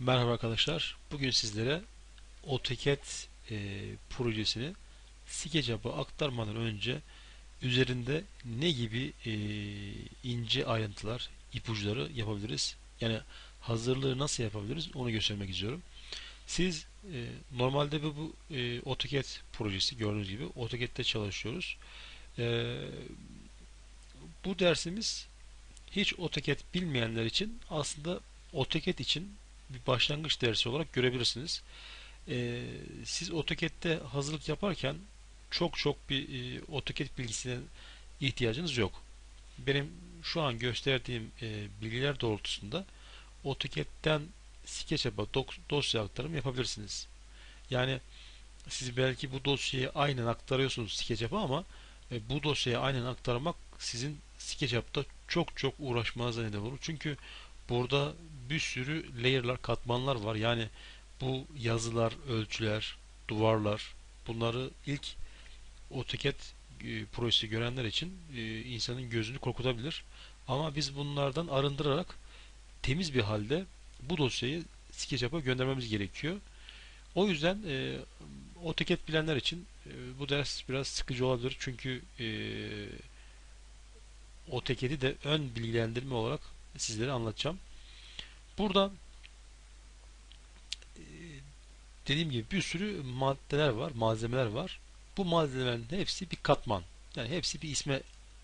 Merhaba arkadaşlar. Bugün sizlere AutoCAD e, projesini SketchUp'a aktarmadan önce üzerinde ne gibi e, ince ayrıntılar, ipuçları yapabiliriz? Yani hazırlığı nasıl yapabiliriz? Onu göstermek istiyorum. Siz e, normalde bu, bu e, AutoCAD projesi gördüğünüz gibi AutoCAD'de çalışıyoruz. E, bu dersimiz hiç AutoCAD bilmeyenler için aslında AutoCAD için bir başlangıç dersi olarak görebilirsiniz. Ee, siz AutoCAD'de hazırlık yaparken çok çok bir e, AutoCAD bilgisine ihtiyacınız yok. Benim şu an gösterdiğim e, bilgiler doğrultusunda AutoCAD'den SketchUp'a dosya aktarım yapabilirsiniz. Yani siz belki bu dosyayı aynen aktarıyorsunuz SketchUp'a ama e, bu dosyayı aynen aktarmak sizin SketchUp'ta çok çok uğraşmanıza neden olur. Çünkü burada bir sürü layer'lar, katmanlar var. Yani bu yazılar, ölçüler, duvarlar bunları ilk AutoCAD e, projesi görenler için e, insanın gözünü korkutabilir. Ama biz bunlardan arındırarak temiz bir halde bu dosyayı SketchUp'a göndermemiz gerekiyor. O yüzden e, AutoCAD bilenler için e, bu ders biraz sıkıcı olabilir. Çünkü e, AutoCAD'i de ön bilgilendirme olarak sizlere anlatacağım. Burada e, dediğim gibi bir sürü maddeler var, malzemeler var. Bu malzemelerin hepsi bir katman. Yani hepsi bir isme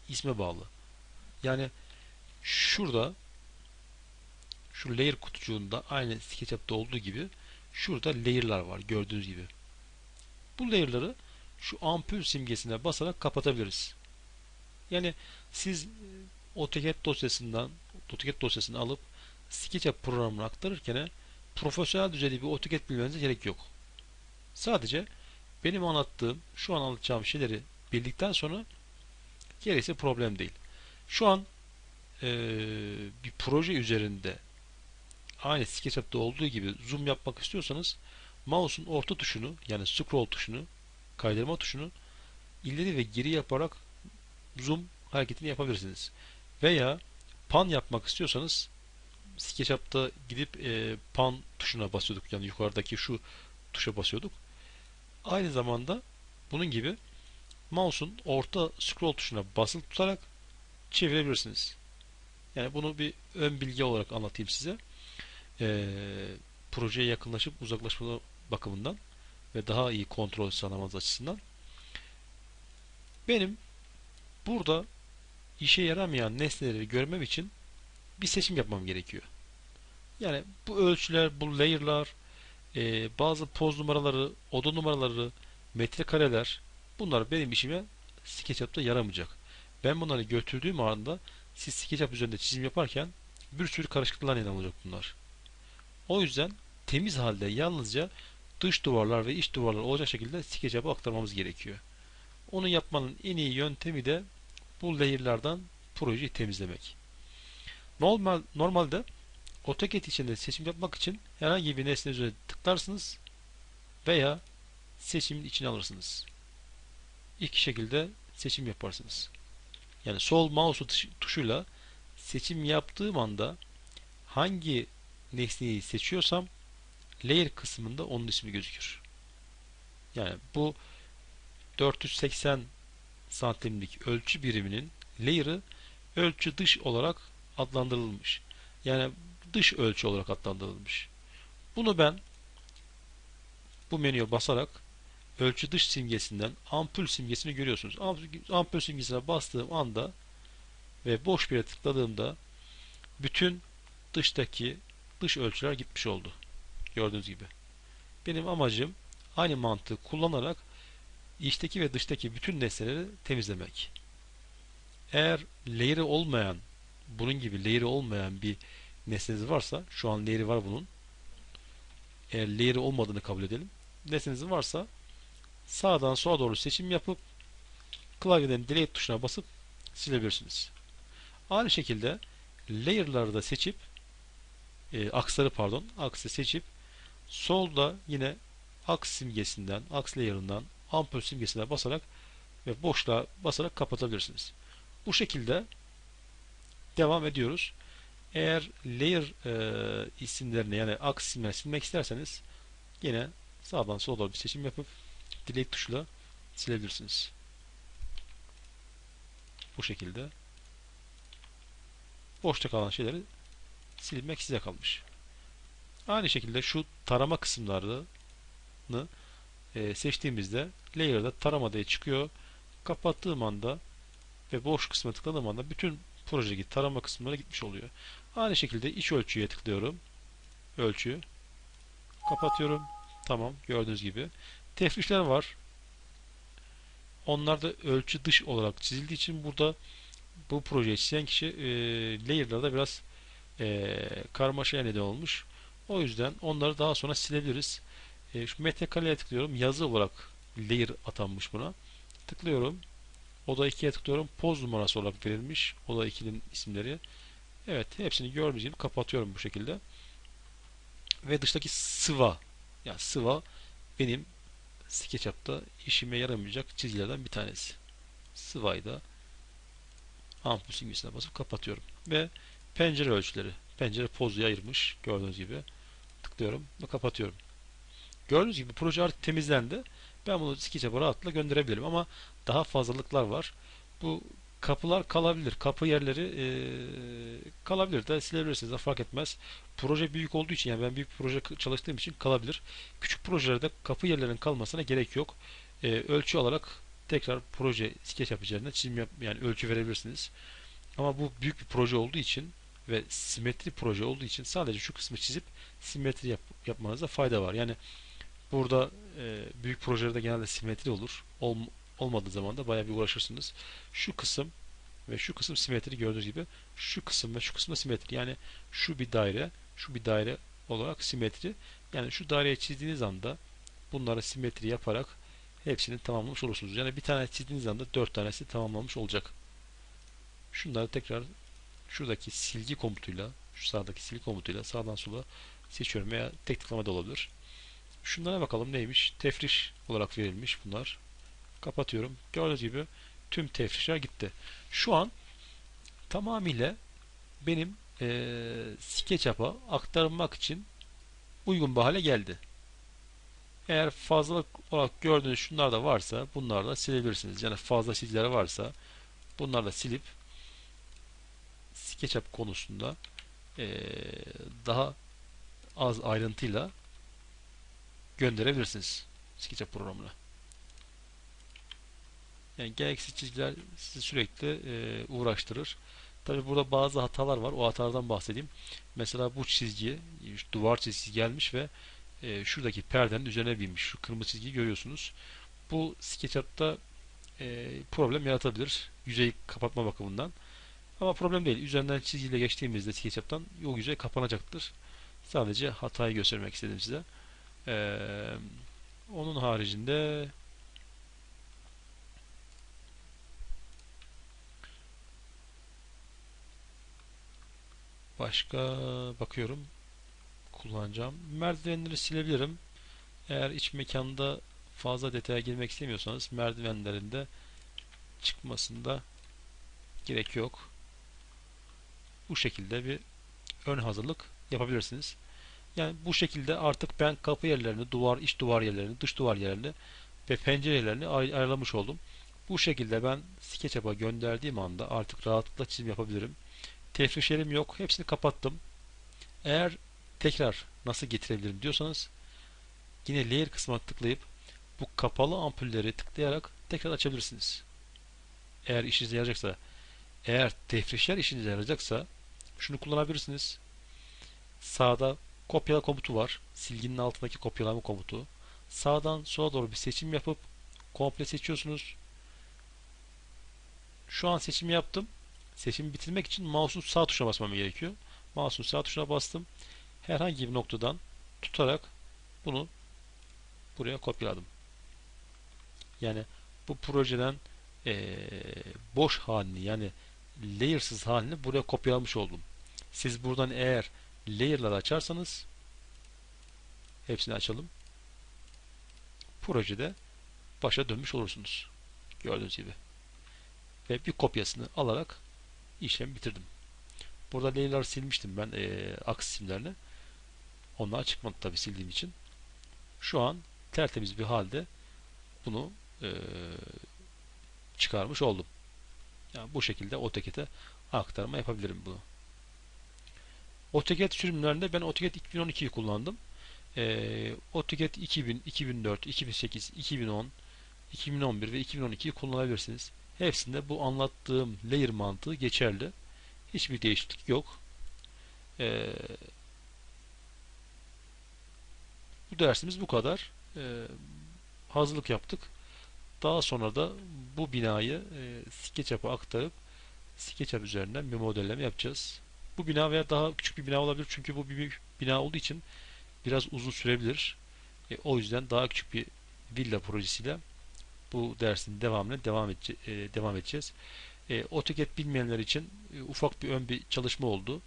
isme bağlı. Yani şurada şu layer kutucuğunda aynı SketchUp'ta olduğu gibi şurada layer'lar var gördüğünüz gibi. Bu layer'ları şu ampul simgesine basarak kapatabiliriz. Yani siz e, AutoCAD dosyasından AutoCAD dosyasını alıp SketchUp programına aktarırken profesyonel düzeyde bir AutoCAD bilmenize gerek yok. Sadece benim anlattığım, şu an anlatacağım şeyleri bildikten sonra gerisi problem değil. Şu an e, bir proje üzerinde aynı SketchUp'ta olduğu gibi zoom yapmak istiyorsanız mouse'un orta tuşunu yani scroll tuşunu kaydırma tuşunu ileri ve geri yaparak zoom hareketini yapabilirsiniz. Veya pan yapmak istiyorsanız SketchUp'ta gidip e, pan tuşuna basıyorduk. Yani yukarıdaki şu tuşa basıyorduk. Aynı zamanda bunun gibi mouse'un orta scroll tuşuna basılı tutarak çevirebilirsiniz. Yani bunu bir ön bilgi olarak anlatayım size. E, projeye yakınlaşıp uzaklaşma bakımından ve daha iyi kontrol sağlamanız açısından. Benim burada işe yaramayan nesneleri görmem için bir seçim yapmam gerekiyor. Yani bu ölçüler, bu layer'lar, e, bazı poz numaraları, oda numaraları, metrekareler bunlar benim işime SketchUp'ta yaramayacak. Ben bunları götürdüğüm anda siz SketchUp üzerinde çizim yaparken bir sürü karışıklıklar neden olacak bunlar. O yüzden temiz halde yalnızca dış duvarlar ve iç duvarlar olacak şekilde SketchUp'a aktarmamız gerekiyor. Onu yapmanın en iyi yöntemi de bu layer'lardan projeyi temizlemek. Normal, normalde AutoCAD içinde seçim yapmak için herhangi bir nesne üzerine tıklarsınız veya seçimin içine alırsınız. İki şekilde seçim yaparsınız. Yani sol mouse tuşuyla seçim yaptığım anda hangi nesneyi seçiyorsam layer kısmında onun ismi gözükür. Yani bu 480 santimlik ölçü biriminin layer'ı ölçü dış olarak adlandırılmış. Yani dış ölçü olarak adlandırılmış. Bunu ben bu menüye basarak ölçü dış simgesinden ampul simgesini görüyorsunuz. Ampul simgesine bastığım anda ve boş bir yere tıkladığımda bütün dıştaki dış ölçüler gitmiş oldu. Gördüğünüz gibi. Benim amacım aynı mantığı kullanarak içteki ve dıştaki bütün nesneleri temizlemek. Eğer layer'ı olmayan bunun gibi layer'ı olmayan bir nesneniz varsa şu an layer'i var bunun. Eğer layer'ı olmadığını kabul edelim. Nesneniz varsa sağdan sola doğru seçim yapıp klavyeden delete tuşuna basıp silebilirsiniz. Aynı şekilde layer'ları da seçip e, aksları pardon aksı seçip solda yine aks simgesinden aks layer'ından ampul simgesine basarak ve boşluğa basarak kapatabilirsiniz. Bu şekilde devam ediyoruz. Eğer layer e, isimlerini yani aks isimlerini silmek isterseniz yine sağdan sola bir seçim yapıp delete tuşuyla silebilirsiniz. Bu şekilde boşta kalan şeyleri silmek size kalmış. Aynı şekilde şu tarama kısımlarını e, seçtiğimizde layer'da tarama diye çıkıyor. Kapattığım anda ve boş kısma tıkladığım anda bütün projedeki tarama kısımları gitmiş oluyor. Aynı şekilde iç ölçüye tıklıyorum. Ölçü. Kapatıyorum. Tamam. Gördüğünüz gibi. Tefrişler var. Onlar da ölçü dış olarak çizildiği için burada bu projeyi çizen kişi e, layer'larda biraz e, karmaşaya neden olmuş. O yüzden onları daha sonra silebiliriz. E, şu metrekareye tıklıyorum. Yazı olarak layer atanmış buna. Tıklıyorum. Oda 2'ye tıklıyorum. Poz numarası olarak verilmiş. Oda 2'nin isimleri. Evet. Hepsini gördüğünüz gibi kapatıyorum bu şekilde. Ve dıştaki sıva yani sıva benim SketchUp'ta işime yaramayacak çizgilerden bir tanesi. Sıvayı da ampul simgesine basıp kapatıyorum. Ve pencere ölçüleri. Pencere pozu ayırmış. Gördüğünüz gibi. Tıklıyorum ve kapatıyorum. Gördüğünüz gibi proje artık temizlendi. Ben bunu SketchUp'a rahatlıkla gönderebilirim ama daha fazlalıklar var. Bu kapılar kalabilir. Kapı yerleri e, kalabilir de silebilirsiniz de fark etmez. Proje büyük olduğu için yani ben büyük proje çalıştığım için kalabilir. Küçük projelerde kapı yerlerinin kalmasına gerek yok. E, ölçü alarak tekrar proje SketchUp üzerinde çizim yap, yani ölçü verebilirsiniz. Ama bu büyük bir proje olduğu için ve simetri proje olduğu için sadece şu kısmı çizip simetri yap, yapmanızda fayda var. Yani burada e, büyük projelerde genelde simetri olur. Ol, olmadığı zaman da bayağı bir uğraşırsınız. Şu kısım ve şu kısım simetri gördüğünüz gibi şu kısım ve şu kısım da simetri. Yani şu bir daire, şu bir daire olarak simetri. Yani şu daireyi çizdiğiniz anda bunları simetri yaparak hepsini tamamlamış olursunuz. Yani bir tane çizdiğiniz anda dört tanesi tamamlanmış olacak. Şunları tekrar şuradaki silgi komutuyla şu sağdaki silgi komutuyla sağdan sola seçiyorum veya tek tıklama da olabilir. Şunlara bakalım neymiş? Tefriş olarak verilmiş bunlar. Kapatıyorum. Gördüğünüz gibi tüm tefrişler gitti. Şu an tamamıyla benim e, SketchUp'a aktarılmak için uygun bir hale geldi. Eğer fazlalık olarak gördüğünüz şunlar da varsa bunları da silebilirsiniz. Yani fazla çizgiler varsa bunları da silip SketchUp konusunda e, daha az ayrıntıyla gönderebilirsiniz SketchUp programına. Yani gereksiz çizgiler sizi sürekli e, uğraştırır. Tabi burada bazı hatalar var. O hatalardan bahsedeyim. Mesela bu çizgi, duvar çizgisi gelmiş ve e, şuradaki perdenin üzerine binmiş. Şu kırmızı çizgiyi görüyorsunuz. Bu SketchUp'ta e, problem yaratabilir. Yüzeyi kapatma bakımından. Ama problem değil. Üzerinden çizgiyle geçtiğimizde SketchUp'tan o yüzey kapanacaktır. Sadece hatayı göstermek istedim size. Ee, onun haricinde başka bakıyorum kullanacağım. Merdivenleri silebilirim. Eğer iç mekanda fazla detaya girmek istemiyorsanız merdivenlerinde çıkmasında gerek yok. Bu şekilde bir ön hazırlık yapabilirsiniz. Yani bu şekilde artık ben kapı yerlerini, duvar, iç duvar yerlerini, dış duvar yerlerini ve pencerelerini ay ayarlamış oldum. Bu şekilde ben SketchUp'a gönderdiğim anda artık rahatlıkla çizim yapabilirim. Tefrişlerim yok. Hepsini kapattım. Eğer tekrar nasıl getirebilirim diyorsanız yine layer kısmına tıklayıp bu kapalı ampulleri tıklayarak tekrar açabilirsiniz. Eğer işinize yarayacaksa eğer tefrişler işinize yarayacaksa şunu kullanabilirsiniz. Sağda kopyala komutu var. Silginin altındaki kopyalama komutu. Sağdan sola doğru bir seçim yapıp komple seçiyorsunuz. Şu an seçimi yaptım. Seçimi bitirmek için mouse'un sağ tuşuna basmam gerekiyor. Mouse'un sağ tuşuna bastım. Herhangi bir noktadan tutarak bunu buraya kopyaladım. Yani bu projeden ee, boş halini yani layersız halini buraya kopyalamış oldum. Siz buradan eğer layer'lar açarsanız hepsini açalım. Projede başa dönmüş olursunuz. Gördüğünüz gibi. Ve bir kopyasını alarak işlemi bitirdim. Burada layer'ları silmiştim ben e, aks isimlerini. Onlar çıkmadı tabii sildiğim için. Şu an tertemiz bir halde bunu e, çıkarmış oldum. Yani bu şekilde AutoCAD'e aktarma yapabilirim bunu. AutoCAD sürümlerinde ben AutoCAD 2012'yi kullandım. Ee, AutoCAD 2000, 2004, 2008, 2010, 2011 ve 2012'yi kullanabilirsiniz. Hepsinde bu anlattığım layer mantığı geçerli. Hiçbir değişiklik yok. Ee, bu dersimiz bu kadar. Ee, hazırlık yaptık. Daha sonra da bu binayı e, SketchUp'a aktarıp SketchUp üzerinden bir modelleme yapacağız. Bu bina veya daha küçük bir bina olabilir çünkü bu bir bina olduğu için biraz uzun sürebilir. E, o yüzden daha küçük bir villa projesiyle bu dersin devamına devam, edece e, devam edeceğiz. E, AutoCAD bilmeyenler için e, ufak bir ön bir çalışma oldu.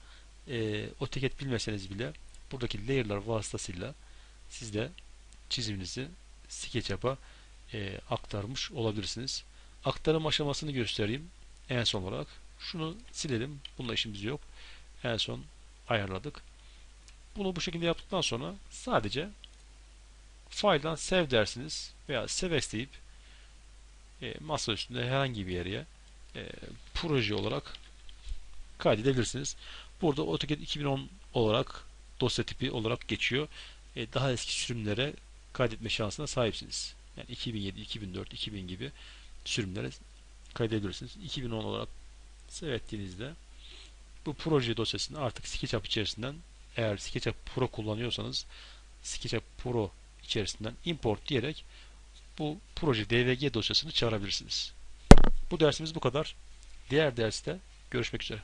E, AutoCAD bilmeseniz bile buradaki layer'lar vasıtasıyla siz de çiziminizi SketchUp'a e, aktarmış olabilirsiniz. Aktarım aşamasını göstereyim en son olarak. Şunu silelim. Bununla işimiz yok. En son ayarladık. Bunu bu şekilde yaptıktan sonra sadece file'dan save dersiniz veya save isteyip e, masa üstünde herhangi bir yere e, proje olarak kaydedebilirsiniz. Burada AutoCAD 2010 olarak dosya tipi olarak geçiyor. E, daha eski sürümlere kaydetme şansına sahipsiniz. Yani 2007, 2004, 2000 gibi sürümlere kaydedebilirsiniz. 2010 olarak save ettiğinizde bu proje dosyasını artık SketchUp içerisinden eğer SketchUp Pro kullanıyorsanız SketchUp Pro içerisinden import diyerek bu proje DVG dosyasını çağırabilirsiniz. Bu dersimiz bu kadar. Diğer derste görüşmek üzere.